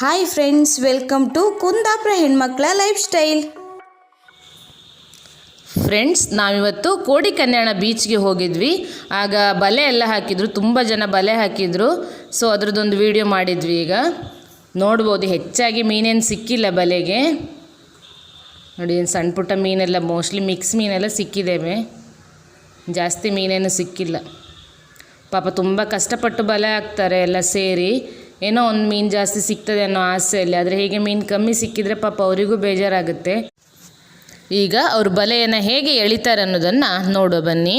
Hi friends welcome to Kundapura ಹೆಣ್ಮಕ್ಳ life style friends ನಾವಿವತ್ತು ಕೋಡಿ ಕನ್ಯಾಣ ಬೀಚ್ಗೆ ಹೋಗಿದ್ವಿ. ಆಗ ಬಲೆ ಎಲ್ಲ ಹಾಕಿದ್ರು, ತುಂಬ ಜನ ಬಲೆ ಹಾಕಿದ್ರು. ಸೊ ಅದ್ರದ್ದೊಂದು ವಿಡಿಯೋ ಮಾಡಿದ್ವಿ ಈಗ. ನೋಡ್ಬೋದು, ಹೆಚ್ಚಾಗಿ ಮೀನೇನು ಸಿಕ್ಕಿಲ್ಲ ಬಲೆಗೆ. ನೋಡಿ, ಏನು ಸಣ್ಣ ಪುಟ್ಟ ಮೀನೆಲ್ಲ ಮೋಸ್ಟ್ಲಿ ಮಿಕ್ಸ್ ಮೀನೆಲ್ಲ ಸಿಕ್ಕಿದ್ದೇವೆ ಜಾಸ್ತಿ ಮೀನೇನು ಸಿಕ್ಕಿಲ್ಲ. ಪಾಪ ತುಂಬ ಕಷ್ಟಪಟ್ಟು ಬಲೆ ಹಾಕ್ತಾರೆ ಎಲ್ಲ ಸೇರಿ. ಏನೋ ಒಂದು ಮೀನು ಜಾಸ್ತಿ ಸಿಗ್ತದೆ ಅನ್ನೋ ಆಸೆಯಲ್ಲಿ ಆದರೆ ಹೇಗೆ ಮೀನು ಕಮ್ಮಿ ಸಿಕ್ಕಿದ್ರೆ ಪಾಪ ಅವರಿಗೂ ಬೇಜಾರಾಗುತ್ತೆ. ಈಗ ಅವ್ರ ಬಲೆಯನ್ನು ಹೇಗೆ ಎಳಿತಾರೆ ಅನ್ನೋದನ್ನು ನೋಡೋ ಬನ್ನಿ.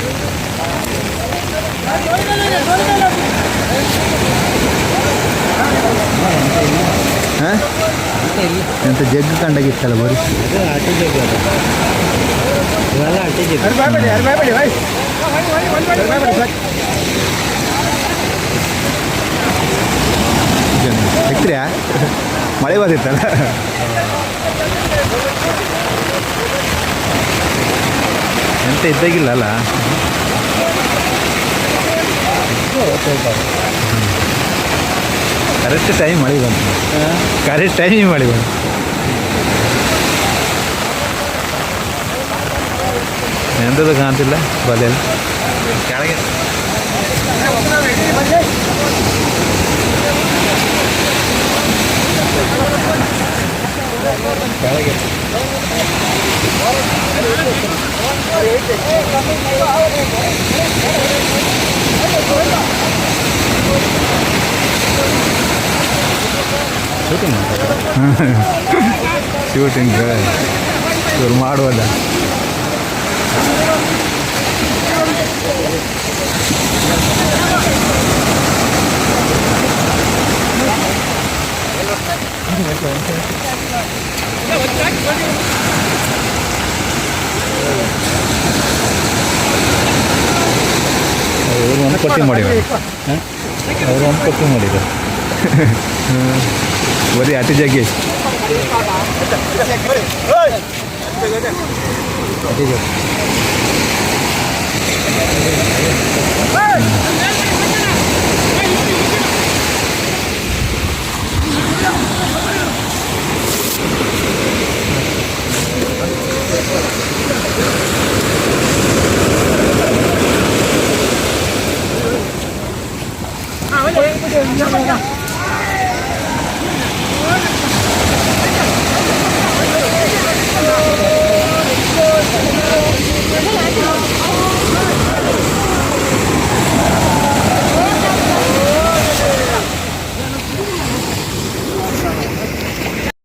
ಎಂತ ಜಗ್ಗು ಕಂಡಾಗಿತ್ತಲ್ಲ ಬರೀ? ಎಕ್ರಿಯಾ ಮಳೆ ಬಂದಿತ್ತಲ್ಲ ಎಂತ ಇದ್ದಾಗಿಲ್ಲ ಅಲ್ಲ? ಕರೆಕ್ಟ್ ಟೈಮ್ ಮಳೆ ಬಂತು ಕರೆಕ್ಟ್ ಟೈಮಿಗೆ ಮಳೆ ಬಂತು ಎಂಥದ್ದು ಕಾಣ್ತಿಲ್ಲ ಬಲೆಯಲ್ಲಿ ಕೆಳಗೆ ಕೆಳಗೆ ಶೂಟಿಂಗ್ ಶೂಟಿಂಗ್ ಇವ್ರು ಮಾಡುವಲ್ಲ. ಅವರು ಒಂದು ಪಟ್ಟಿ ಮಾಡಿದ್ದಾರೆ. ಅವರು ಒಂದು ಪಟ್ಟಿ ಮಾಡಿದ್ದಾರೆ. ಬರೀ ಅತಿ ಜಗ್ಗಿ ಅತಿ ಜಗ್ಗಿ